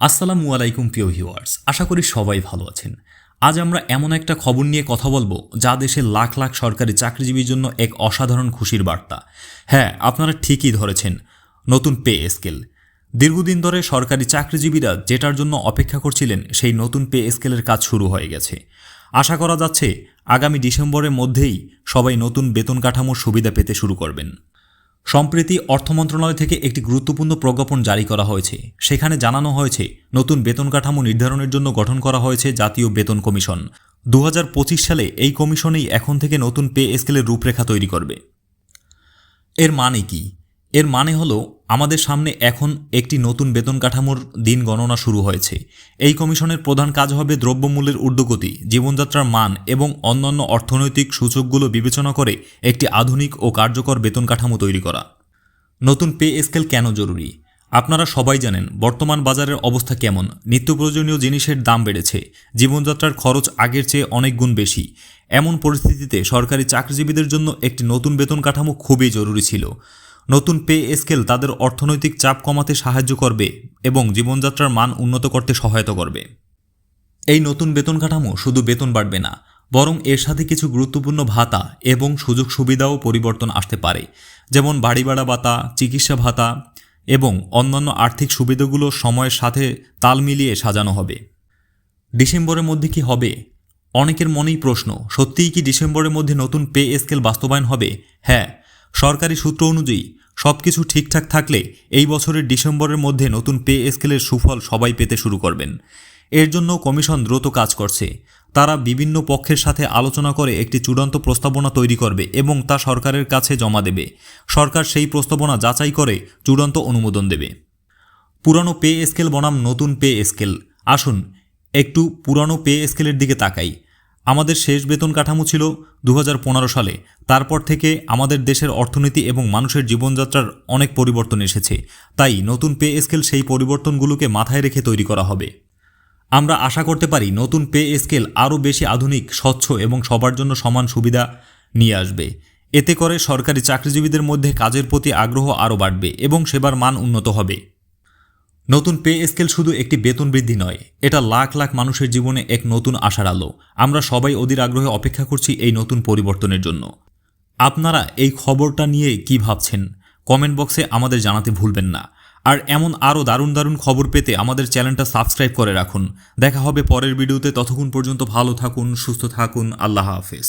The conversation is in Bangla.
আসসালামু আলাইকুম প্রিয় ভিউয়ার্স, আশা করি সবাই ভালো আছেন। আজ আমরা এমন একটা খবর নিয়ে কথা বলব, যা দেশের লাখ লাখ সরকারি চাকরিজীবীর জন্য এক অসাধারণ খুশির বার্তা। হ্যাঁ আপনারা ঠিকই ধরেছেন, নতুন পে স্কেল। দীর্ঘদিন ধরে সরকারি চাকরিজীবীরা যেটার জন্য অপেক্ষা করছিলেন, সেই নতুন পে স্কেলের কাজ শুরু হয়ে গেছে। আশা করা যাচ্ছে, আগামী ডিসেম্বরের মধ্যেই সবাই নতুন বেতন কাঠামোর সুবিধা পেতে শুরু করবেন। সম্প্রতি অর্থ মন্ত্রণালয় থেকে একটি গুরুত্বপূর্ণ প্রজ্ঞাপন জারি করা হয়েছে। সেখানে জানানো হয়েছে, নতুন বেতন কাঠামো নির্ধারণের জন্য গঠন করা হয়েছে জাতীয় বেতন কমিশন। দু হাজার পঁচিশ সালে এই কমিশনেই এখন থেকে নতুন পে স্কেলের রূপরেখা তৈরি করবে। এর মানে কি? এর মানে হলো, আমাদের সামনে এখন একটি নতুন বেতন কাঠামোর দিন গণনা শুরু হয়েছে। এই কমিশনের প্রধান কাজ হবে দ্রব্যমূল্যের ঊর্ধ্বগতি, জীবনযাত্রার মান এবং অন্যান্য অর্থনৈতিক সূচকগুলো বিবেচনা করে একটি আধুনিক ও কার্যকর বেতন কাঠামো তৈরি করা। নতুন পে স্কেল কেন জরুরি? আপনারা সবাই জানেন বর্তমান বাজারের অবস্থা কেমন, নিত্য প্রয়োজনীয় জিনিসের দাম বেড়েছে, জীবনযাত্রার খরচ আগের চেয়ে অনেক গুণ বেশি। এমন পরিস্থিতিতে সরকারি চাকরিজীবীদের জন্য একটি নতুন বেতন কাঠামো খুবই জরুরি ছিল। নতুন পে স্কেল তাদের অর্থনৈতিক চাপ কমাতে সাহায্য করবে এবং জীবনযাত্রার মান উন্নত করতে সহায়তা করবে। এই নতুন বেতন কাঠামো শুধু বেতন বাড়বে না, বরং এর সাথে কিছু গুরুত্বপূর্ণ ভাতা এবং সুযোগ সুবিধাও পরিবর্তন আসতে পারে, যেমন বাড়ি ভাড়া ভাতা, চিকিৎসা ভাতা এবং অন্যান্য আর্থিক সুবিধাগুলো সময়ের সাথে তাল মিলিয়ে সাজানো হবে। ডিসেম্বরের মধ্যে কি হবে? অনেকের মনেই প্রশ্ন, সত্যিই কি ডিসেম্বরের মধ্যে নতুন পে স্কেল বাস্তবায়ন হবে? হ্যাঁ সরকারি সূত্র অনুযায়ী সব কিছু ঠিকঠাক থাকলে এই বছরের ডিসেম্বরের মধ্যে নতুন পে স্কেলের সুফল সবাই পেতে শুরু করবেন। এর জন্য কমিশন দ্রুত কাজ করছে। তারা বিভিন্ন পক্ষের সাথে আলোচনা করে একটি চূড়ান্ত প্রস্তাবনা তৈরি করবে এবং তা সরকারের কাছে জমা দেবে। সরকার সেই প্রস্তাবনা যাচাই করে চূড়ান্ত অনুমোদন দেবে। পুরানো পে স্কেল বনাম নতুন পে স্কেল। আসুন, একটু পুরানো পে স্কেলের দিকে তাকাই। আমাদের শেষ বেতন কাঠামো ছিল দু হাজার পনেরো সালে। তারপর থেকে আমাদের দেশের অর্থনীতি এবং মানুষের জীবনযাত্রার অনেক পরিবর্তন এসেছে। তাই নতুন পে স্কেল সেই পরিবর্তনগুলোকে মাথায় রেখে তৈরি করা হবে। আমরা আশা করতে পারি নতুন পে স্কেল আরও বেশি আধুনিক, স্বচ্ছ এবং সবার জন্য সমান সুবিধা নিয়ে আসবে। এতে করে সরকারি চাকরিজীবীদের মধ্যে কাজের প্রতি আগ্রহ আরও বাড়বে এবং সেবার মান উন্নত হবে। নতুন পে স্কেল শুধু একটি বেতন বৃদ্ধি নয়, এটা লাখ লাখ মানুষের জীবনে এক নতুন আশার আলো। আমরা সবাই অধীর আগ্রহে অপেক্ষা করছি এই নতুন পরিবর্তনের জন্য। আপনারা এই খবরটা নিয়ে কি ভাবছেন? কমেন্ট বক্সে আমাদের জানাতে ভুলবেন না। আর এমন আরও দারুণ দারুণ খবর পেতে আমাদের চ্যানেলটা সাবস্ক্রাইব করে রাখুন। দেখা হবে পরের ভিডিওতে। ততক্ষণ পর্যন্ত ভালো থাকুন, সুস্থ থাকুন। আল্লাহ হাফেজ।